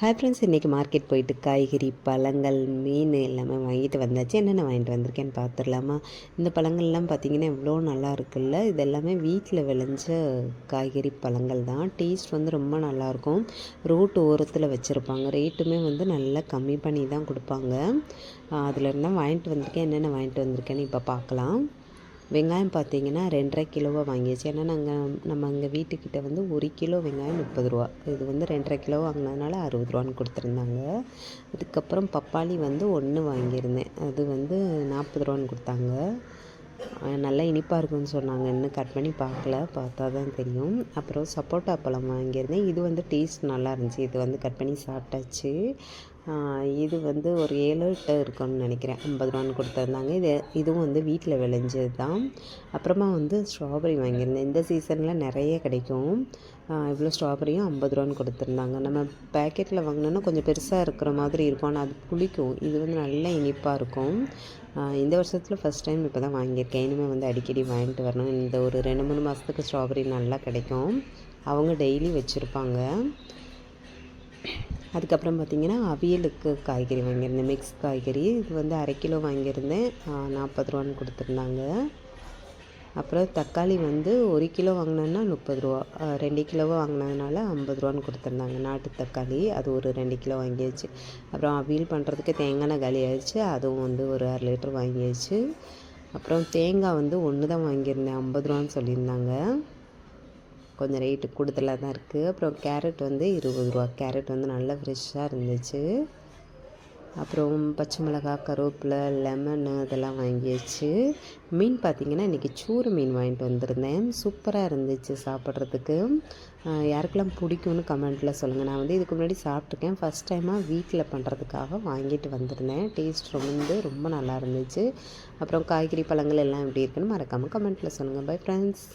Hi friends இன்றைக்கி market போயிட்டு காய்கறி பழங்கள் மீன் எல்லாமே வாங்கிட்டு வந்தாச்சு. என்னென்ன வாங்கிட்டு வந்திருக்கேன்னு பார்த்துடலாமா இந்த பழங்கள்லாம் பார்த்திங்கன்னா எவ்வளோ நல்லா இருக்குல்ல? இது எல்லாமே வீட்டில் விளைஞ்ச காய்கறி பழங்கள் தான். டேஸ்ட் வந்து ரொம்ப நல்லாயிருக்கும் ரோட்டு ஓரத்தில் வச்சுருப்பாங்க. ரேட்டுமே வந்து நல்லா கம்மி பண்ணி தான் கொடுப்பாங்க. அதில் இருந்தால் வாங்கிட்டு வந்திருக்கேன். என்னென்ன வாங்கிட்டு வந்திருக்கேன்னு இப்போ பார்க்கலாம் வெங்காயம் பார்த்தீங்கன்னா ரெண்டரை கிலோவாக வாங்கியாச்சு. ஏன்னா நாங்கள் நம்ம அங்கே வீட்டுக்கிட்ட வந்து ஒரு கிலோ வெங்காயம் முப்பது ரூபா. இது வந்து ரெண்டரை கிலோ வாங்கினதுனால அறுபது ரூபான்னு கொடுத்துருந்தாங்க. அதுக்கப்புறம் பப்பாளி வந்து ஒன்று வாங்கியிருந்தேன். அது வந்து நாற்பது ரூபான்னு கொடுத்தாங்க. நல்லா இனிப்பாக இருக்குன்னு சொன்னாங்க. இன்னும் கட் பண்ணி பார்க்கல. பார்த்தா தான் தெரியும். அப்புறம் சப்போட்டா பழம் வாங்கியிருந்தேன். இது வந்து டேஸ்ட் நல்லா இருந்துச்சு. இது வந்து கட் பண்ணி சாப்பிட்டாச்சு. இது வந்து ஒரு ஏழு எட்டு இருக்கும்னு நினைக்கிறேன். ஐம்பது ரூபான்னு கொடுத்துருந்தாங்க. இது இதுவும் வந்து வீட்டில் விளைஞ்சது தான் அப்புறமா வந்து ஸ்ட்ராபெரி வாங்கியிருந்தேன். இந்த சீசனில் நிறைய கிடைக்கும். இவ்வளோ ஸ்ட்ராபெரியும் ஐம்பது ரூபான்னு கொடுத்துருந்தாங்க. நம்ம பேக்கெட்டில் வாங்கினோன்னா கொஞ்சம் பெருசாக இருக்கிற மாதிரி இருக்கும். ஆனால் அது புளிக்கும். இது வந்து நல்ல இனிப்பாக இருக்கும். இந்த வருஷத்தில் ஃபஸ்ட் டைம் இப்போ தான் வாங்கியிருக்கேன். இனிமேல் வந்து அடிக்கடி வாங்கிட்டு வரணும். இந்த ஒரு ரெண்டு மூணு மாதத்துக்கு ஸ்ட்ராபெரி நல்லா கிடைக்கும். அவங்க டெய்லி வச்சுருப்பாங்க. அதுக்கப்புறம் பார்த்திங்கன்னா அவியலுக்கு காய்கறி வாங்கியிருந்தேன். மிக்ஸ் காய்கறி. இது வந்து அரை கிலோ வாங்கியிருந்தேன். நாற்பது ரூபான்னு கொடுத்துருந்தாங்க. அப்புறம் தக்காளி வந்து ஒரு கிலோ வாங்கினோன்னா முப்பது ரூபா. ரெண்டு கிலோவாக வாங்கினதுனால ஐம்பது ரூபான்னு கொடுத்துருந்தாங்க. நாட்டு தக்காளி. அது ஒரு ரெண்டு கிலோ வாங்கியாச்சு. அப்புறம் அவியல் பண்ணுறதுக்கு தேங்காய் காலி ஆயிடுச்சு அதுவும் வந்து ஒரு அரை லிட்டர் வாங்கியாச்சு. அப்புறம் தேங்காய் வந்து ஒன்று தான் வாங்கியிருந்தேன். ஐம்பது ரூபான்னு சொல்லியிருந்தாங்க. கொஞ்சம் ரேட்டு கூடுதலாக தான் இருக்குது அப்புறம் கேரட் வந்து இருபது ரூபா. கேரட் வந்து நல்லா ஃப்ரெஷ்ஷாக இருந்துச்சு. அப்புறம் பச்சை மிளகாய் கருவேப்பிலை லெமனு இதெல்லாம் வாங்கியாச்சு. மீன் பார்த்திங்கன்னா இன்றைக்கி சூறு மீன் வாங்கிட்டு வந்திருந்தேன். சூப்பராக இருந்துச்சு சாப்பிட்றதுக்கு. யாருக்கெல்லாம் பிடிக்கும்னு கமெண்ட்டில் சொல்லுங்கள் நான் வந்து இதுக்கு முன்னாடி சாப்பிட்ருக்கேன் ஃபஸ்ட் டைமாக வீட்டில் பண்ணுறதுக்காக வாங்கிட்டு வந்திருந்தேன். டேஸ்ட் ரொம்ப ரொம்ப நல்லா இருந்துச்சு. அப்புறம் காய்கறி பழங்கள் எல்லாம் எப்படி இருக்குன்னு மறக்காமல் கமெண்ட்டில் சொல்லுங்கள் பை ஃப்ரெண்ட்ஸ்